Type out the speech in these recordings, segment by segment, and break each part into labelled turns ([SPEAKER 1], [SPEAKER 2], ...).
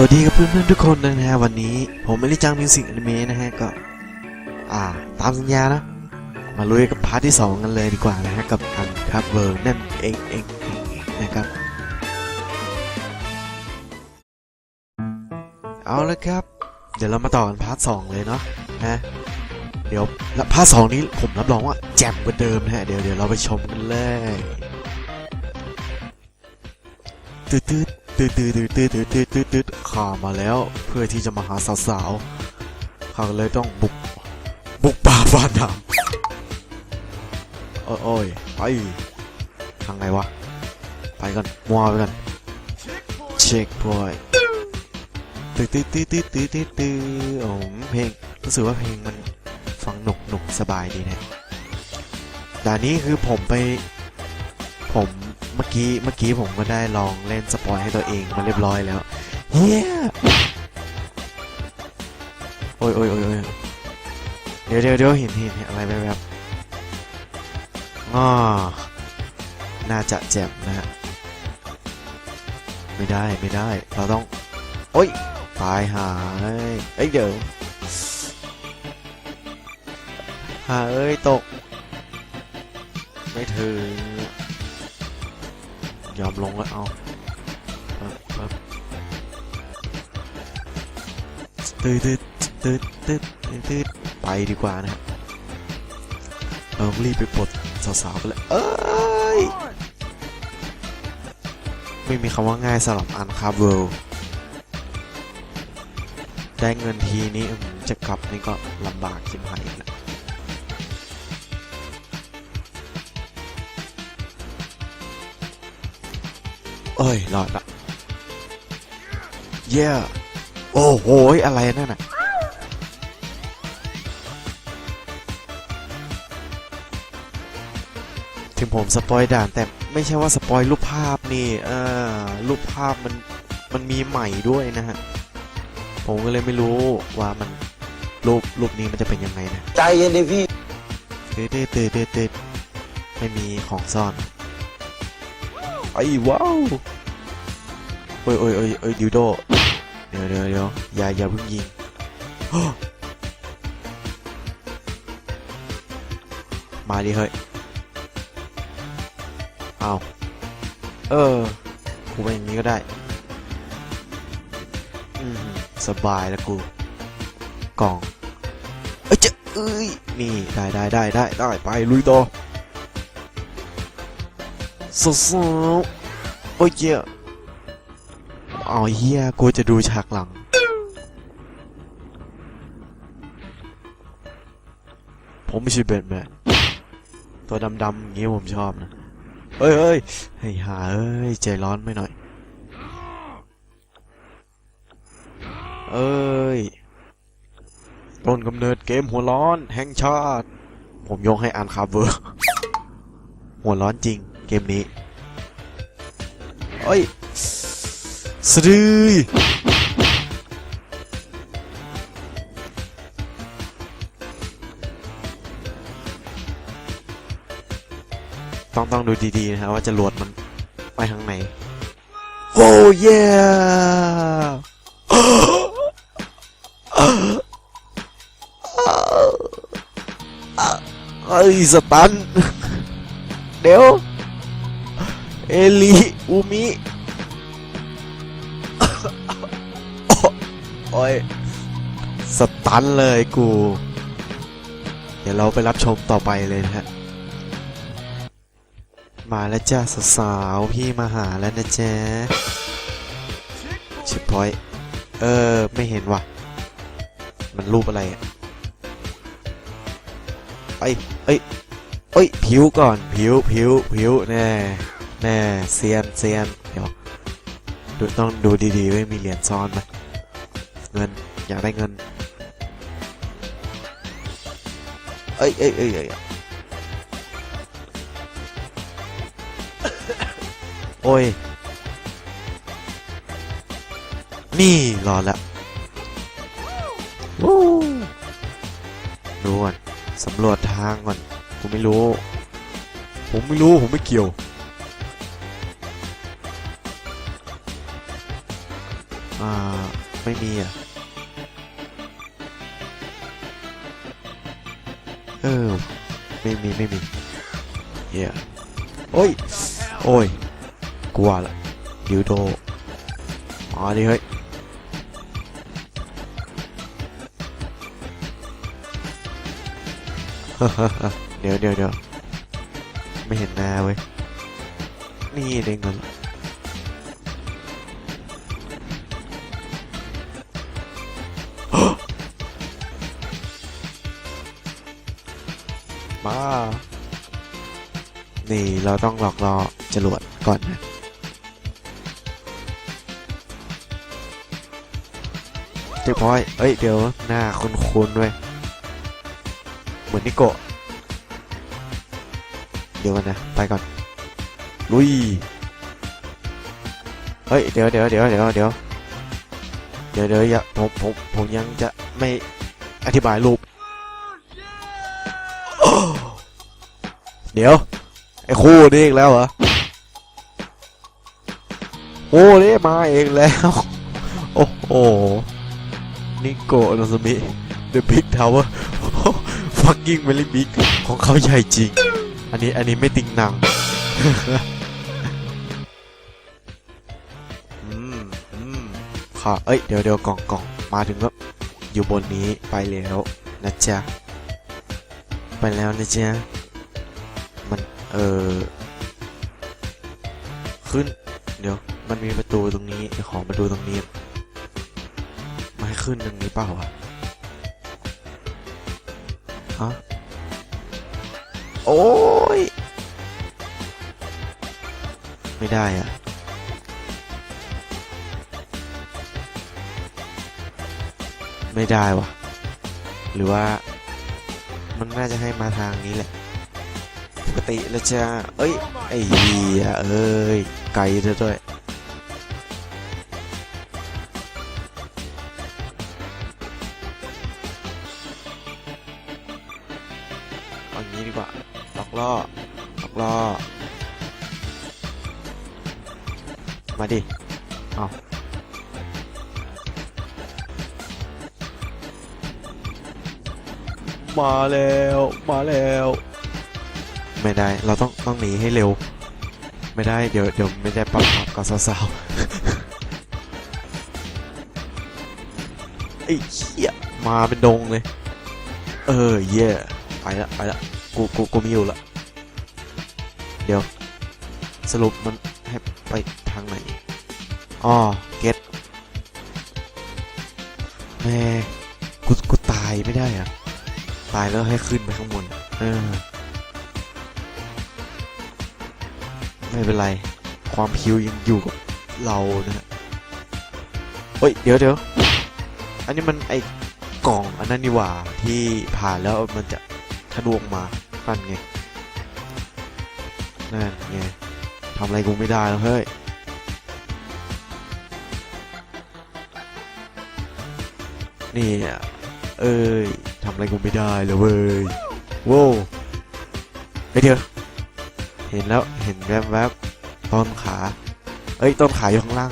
[SPEAKER 1] สวัสดีครับเพื่อนๆทุกคนนะฮะวันนี้ผมไม่ได้จังมิวสิกอนิเมะนะฮะก็ อ่า ตามสัญญานะ มาลุยกับพาร์ทที่ 2 กันเลยดีกว่านะฮะกับอันคับเวิร์นั่นเองเองเองเองนะครับ เอาละครับ เดี๋ยวเรามาต่อกันพาร์ทสองเลยเนาะนะเดี๋ยวและพาร์ทสองนี้ผมรับรองว่าแจ่มกว่าเดิมนะฮะเดี๋ยวเดี๋ยวเราไปชมกันเลยตืด ตืดตืดตืดตืดตืดตืดตืดตืดข้ามาแล้วเพื่อที่จะมาหาสาวๆข้าเลยต้องบุกบุกป่าบ้านดำโอ้ยโอ้ยไปทางไหนวะไปกันมัวไปกันเช็คพอยตืดตืดตืดตืดตืดตืดตืดโอ้เพลงรู้สึกว่าเพลงมันฟังหนุกหนุกสบายดีนะด่านนี้คือผมไป ผม เมื่อกี้เมื่อกี้ผมก็ได้ลองเล่นสปอยให้ตัวเองมาเรียบร้อยแล้วเฮียโอ้ยโอ้ยโอ้ยโอ้ยเดี๋ยวเดี๋ยวเดี๋ยวเห็นเห็นอะไรแบบแบบอ๋อน่าจะแจ่มนะฮะไม่ได้ไม่ได้ เราต้อง โอ้ย ตายหายเอ้ยเดี๋ยวหาเอ้ย ตก ไม่ถึง ยอมลงแล้วเอาตืดตืดตืดตืดตืดไปดีกว่านะฮะเราต้อรีบไปปลดสาวๆกันเลยเอ้ย ไม่มีคำว่าง่ายสำหรับอันคาเวลได้เงินทีนี้จะกลับนี่ก็ลำบากชิบหายอีก เอ้ยรอดละเย้โอ้โหอะไรนั่นน่ะถึงผมสปอยด่านแต่ไม่ใช่ว่าสปอยรูปภาพนี่เออรูปภาพมันมันมีใหม่ด้วยนะฮะ ผมก็เลยไม่รู้ว่ามันรูปรูปนี้มันจะเป็นยังไงนะ
[SPEAKER 2] ใจเย็นดิพี่
[SPEAKER 1] ตืดตืดตืดตืดตืดไม่มีของซ่อน ไอ้ว้าวโอ้ยโอ้ยโอ้ยโอ้ยดิวโดเดี๋ยวเดี๋ยวเดี๋ยวอย่าอย่าเพิ่งยิงมาดิเฮ้ยเอาเออกูเป็นอย่างนี้ก็ได้อืมสบายแล้วกู กล่อง เอ้ยเจะเอ้ย นี่ ได้ได้ได้ได้ได้ไป ลุยต่อ สาวโอ้ยเหี้ยเอาเฮียกูจะดูฉากหลัง ผมไม่ใช่แบทแมนตัวดำๆอย่างงี้ผมชอบนะเอ้ยเอ้ยเฮ้ยหาเอ้ย ใจร้อนไปหน่อย เอ้ย ต้นกำเนิดเกมหัวร้อนแห่งชาติ ผมยกให้อันคาเวอร์ หัวร้อนจริง เกมนี้เอ้ยสะดือต้องต้องดูดีๆนะครับว่าจะหลวดมันไปทางไหน โอ้เย่เอ้ยสตันเดี๋ยว เอลีอูมิโอ้ยสตันเลยกู เดี๋ยวเราไปรับชมต่อไปเลยนะฮะ มาแล้วจ้าสาวๆพี่มาหาแล้วนะจ๊ะชิปพอยเออ ไม่เห็นว่ะ มันรูปอะไรอะเอ้ยเอ้ยเอ้ยผิวก่อน ผิวผิวผิวแน่ แน่เซียนเซียนเดี๋ยวดูต้องดูดีๆไว้มีเหรียญซ้อนไหมเงินอยากได้เงิน เอ้ยเอ้ยเอ้ยเอ้ยโอ้ย นี่รอแล้ววู้ดูก่อนสำรวจทางก่อน ผมไม่รู้ ผมไม่รู้ ผมไม่เกี่ยว อ่า ไม่มีอะ เออ ไม่มี ไม่มีเฮียโอ้ย โอ้ยกลัวละดิวโดมาดิเฮ้ยเดี๋ยวเดี๋ยวเดี๋ยวไม่เห็นหน้าเว้ย นี่เด้งเงิน มา นี่เราต้องหลอกล่อจรวดก่อนนะเจ๊พอยเอ้ย เดี๋ยวหน้าคุ้นๆด้วย เหมือนนิโกะ เดี๋ยวกันนะ ไปก่อน ลุย เฮ้ย เดี๋ยวเดี๋ยวเดี๋ยวเดี๋ยวเดี๋ยวเดี๋ยวเดี๋ยวผมผมผมยังจะไม่อธิบายรูป เดี๋ยว ไอ้คู่นี่อีกแล้วเหรอโอ้นี่มาเองแล้ว โอ้โหนิโกะโนซมิ The Big Tower fucking very big ของเขาใหญ่จริง อันนี้อันนี้ไม่ติงหนังอืมอืมค่ะเอ้ย เดี๋ยวเดี๋ยวกล่องกล่องมาถึงแล้ว อยู่บนนี้ไปแล้วนะจ๊ะ ไปแล้วนะจ๊ะ เออขึ้น เดี๋ยว มันมีประตูตรงนี้เดี๋ยวขอมาดูตรงนี้ มาให้ขึ้นตรงนี้เปล่าวะฮะโอ้ย ไม่ได้อะไม่ได้วะหรือว่ามันน่าจะให้มาทางนี้แหละ ปกติแล้วจะเอ้ย ไอ้เหี้ยเอ้ย ไกลซะด้วยเอางี้ดีกว่าหลอกล่อหลอกล่อ มาดิ เอามาแล้ว มาแล้ว ไม่ได้ เราต้องต้องหนีให้เร็ว ไม่ได้ เดี๋ยวเดี๋ยวไม่ได้ปรับปรับกับสาวๆไอ้เหี้ยมาเป็นดงเลย เออเย่ไปละไปละกูกูกูมีอยู่ละเดี๋ยว สรุปมันให้ไปทางไหนอ๋อเก็ตแม่กูกูตายไม่ได้อะตายแล้วให้ขึ้นไปข้างบน เออ ไม่เป็นไร ความพิวยังอยู่กับเรานะฮะเฮ้ย เดี๋ยวเดี๋ยวอันนี้มันไอกล่องอันนั้นนี่หว่าที่ผ่านแล้วมันจะทะลวงมานั่นไงนั่นไงทำอะไรกูไม่ได้แล้วเฮ้ยนี่เอ้ยทำอะไรกูไม่ได้เลยเว้ยโว้วเฮ้ยเดี๋ยว เห็นแล้วเห็นแวบๆต้นขา เอ้ยต้นขาอยู่ข้างล่าง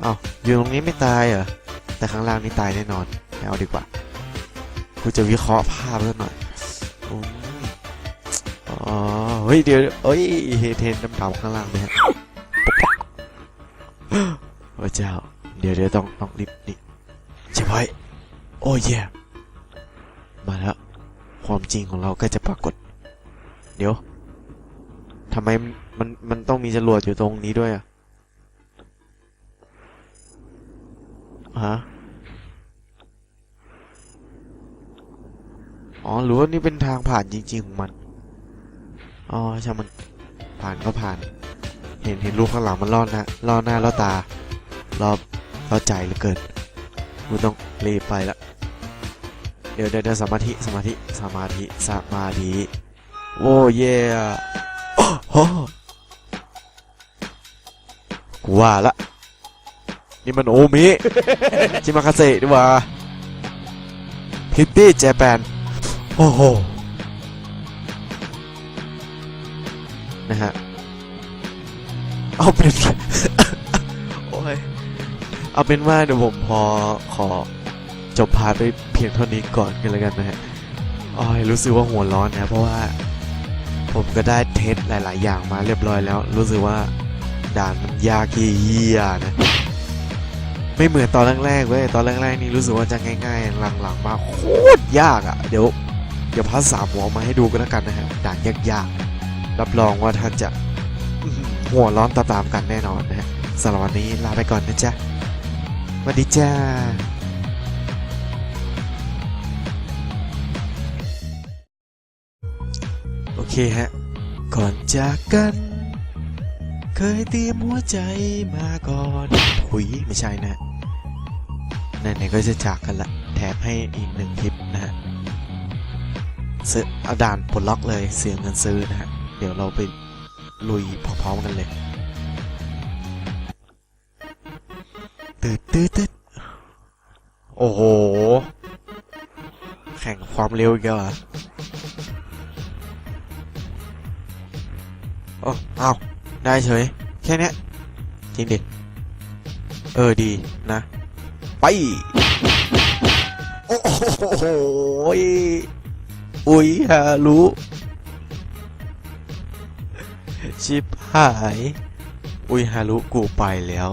[SPEAKER 1] เอาวอยู่ตรงนี้ไม่ตายเหรอแต่ข้างล่างนี่ตายแน่นอนไม่เอาดีกว่ากูจะวิเคราะห์ภาพแล้วหน่อยอ๋อเฮ้ยเดี๋ยวเอ้ยเฮเทนดำๆข้างล่างไหมฮะโอ้เจ้า เดี๋ยวเดี๋ยวต้องต้องรีบนี่เจ็บไว้โอ้ยมาแล้วความจริงของเราก็จะปรากฏ เดี๋ยวทำไมมันมันต้องมีจรวดอยู่ตรงนี้ด้วยอะฮะอ๋อหรือว่านี่เป็นทางผ่านจริง ๆ ของมัน อ๋อใช่มันผ่านก็ผ่าน เห็นเห็นรูปข้างหลังมันล่อหน้าล่อหน้าล่อตาล่อล่อใจเหลือเกินกูต้องรีบไปละ เดี๋ยวเดี๋ยวเดี๋ยวสมาธิสมาธิสมาธิสมาธิ โอ้เย่โอ้โหกูว่าละ นี่มันโอมิจิมาคาเซดีกว่าพิปปี้เจแปน โอ้โห นะฮะ เอาเป็นโอ้ยยเอาเป็นว่าเดี๋ยวผมพอขอจบพาร์ทไปเพียงเท่านี้ก่อนกันแล้วกันนะฮะอ้อยรู้สึกว่าหัวร้อนนะ เพราะว่า ผมก็ได้เทสหลาย ๆ อย่างมาเรียบร้อยแล้ว รู้สึกว่าด่านมันยากเยี่ยนะ ไม่เหมือนตอนแรก ๆ เว้ย ตอนแรก ๆ นี่รู้สึกว่าจะง่าย ๆ หลัง ๆ มาโคตรยากอะ่ะ เดี๋ยวเดี๋ยวพัสสามหัวมาให้ดูกันแล้วกันนะฮะ ด่านยาก ๆ รับรองว่าท่านจะอื้อหือหัวร้อนตามๆกันแน่นอนนะฮะสำหรับวันนี้ลาไปก่อนนะจ๊ะสวัสดีจ้า ฮะ ก่อนจากกัน เคยเตรียมหัวใจมาก่อนหุยไม่ใช่นะไหนๆก็จะจากกันละแถมให้อีกหนึ่งคลิปนะฮะซื้อเอาด่านปลดล็อกเลยเสียเงินซื้อนะฮะ เดี๋ยวเราไปลุยพร้อมๆกันเลยตืดตืดตืดโอ้โห แข่งความเร็วอีกแล้วเหรอ อ้เอาได้เฉย แค่นี้จริงดิ เออดีนะ ไป โอ้โหยอุ้ยฮารุชิบหาย อุ้ยฮารุกูไปแล้ว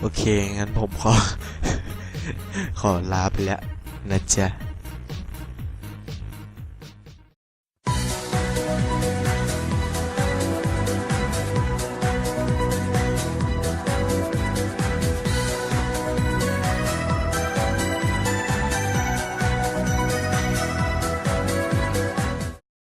[SPEAKER 1] โอเค งั้นผมขอ ขอลาไปแล้วนะจ๊ะ